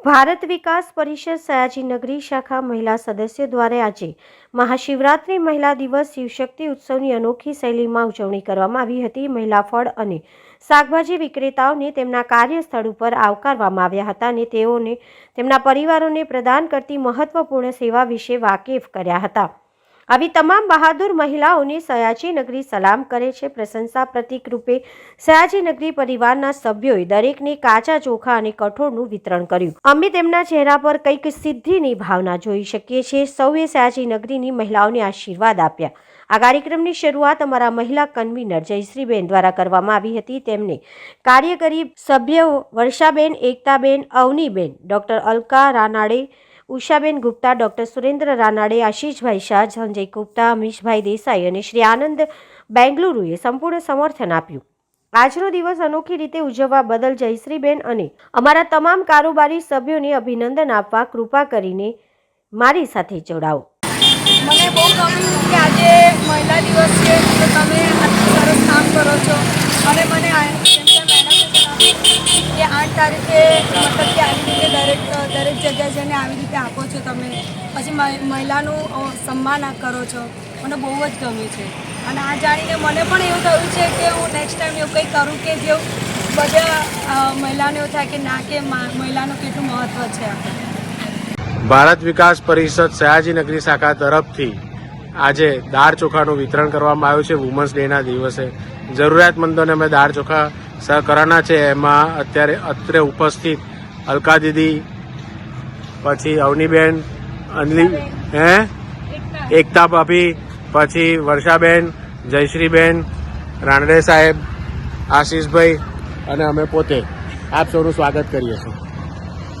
ભારત વિકાસ પરિષદ સયાજી નગરી શાખા મહિલા સદસ્ય દ્વારા આજે મહાશિવરાત્રી મહિલા દિવસ શિવશક્તિ ઉત્સવની અનોખી શૈલીમાં ઉજવણી કરવામાં આવી હતી. મહિલા ફળ અને શાકભાજી વિક્રેતાઓને તેમના કાર્યસ્થળ ઉપર આવકારવામાં આવ્યા હતા અને તેઓને તેમના પરિવારોને પ્રદાન કરતી મહત્વપૂર્ણ સેવા વિશે વાકેફ કર્યા હતા. આવી તમામ બહાદુર મહિલાઓને સયાજી નગરી સલામ કરે છે. પ્રશંસા પ્રતિક રૂપે સયાજી નગરી પરિવારના સભ્યોએ દરેકને કાચા ચોખા અને કઠોળનું વિતરણ કર્યું. અમે તેમના ચહેરા પર કંઈક સિદ્ધિની ભાવના જોઈ શકીએ છીએ. સૌએ સયાજી નગરીની મહિલાઓને આશીર્વાદ આપ્યા. આ કાર્યક્રમની શરૂઆત અમારા મહિલા કન્વીનર જયશ્રીબેન દ્વારા કરવામાં આવી હતી. તેમને કાર્યકરી સભ્યો વર્ષાબેન, એકતાબેન, અવનીબેન, ડોક્ટર અલકા રાનાડે ઉષાબેન ગુપ્તા, ડોક્ટર સુરેન્દ્ર રાનાડે, આશીષભાઈ શાહ, સંજય ગુપ્તા અમીશભાઈ દેસાઈ અને શ્રી આનંદ બેંગલુરુએ સંપૂર્ણ સમર્થન આપ્યું. આજનો દિવસ અનોખી રીતે ઉજવવા બદલ જયશ્રીબેન અને અમારા તમામ કારોબારી સભ્યોને અભિનંદન આપવા કૃપા કરીને મારી સાથે જોડાઓ. મને બહુ ગમ્યું કે આજે મહિલા દિવસ છે, તો તમે સરસ કામ કરો છો. અને મને કે આઠ તારીખે મતલબ કે આવી રીતે દરેક દરેક જગ્યાએ જઈને આવી રીતે આપો છો તમે. પછી મહિ- મહિલાનું સન્માન કરો છો. મને બહુ જ ગમ્યું છે. અને આ જાણીને મને પણ એવું થયું છે કે હું નેક્સ્ટ ટાઈમ એવું કંઈ કરું કે જે બધા મહિલાને એવું થાય કે ના કે મહિલાનું કેટલું મહત્ત્વ છે ભારત વિકાસ પરિષદ સયાજીનગરી શાખા તરફથી આજે દાળ ચોખાનું વિતરણ કરવામાં આવ્યું છે વુમન્સ ડેના દિવસે. જરૂરિયાતમંદોને અમે દાળ ચોખા કરવાના છે. એમાં અત્યારે અત્રે ઉપસ્થિત અલકા દીદી પછી અવનીબેન અનલી હે? એકતા. ભાભી પછી વર્ષાબેન જયશ્રીબેન રાણડે સાહેબ આશીષભાઈ અને અમે પોતે. આપ સૌનું સ્વાગત કરીએ છીએ.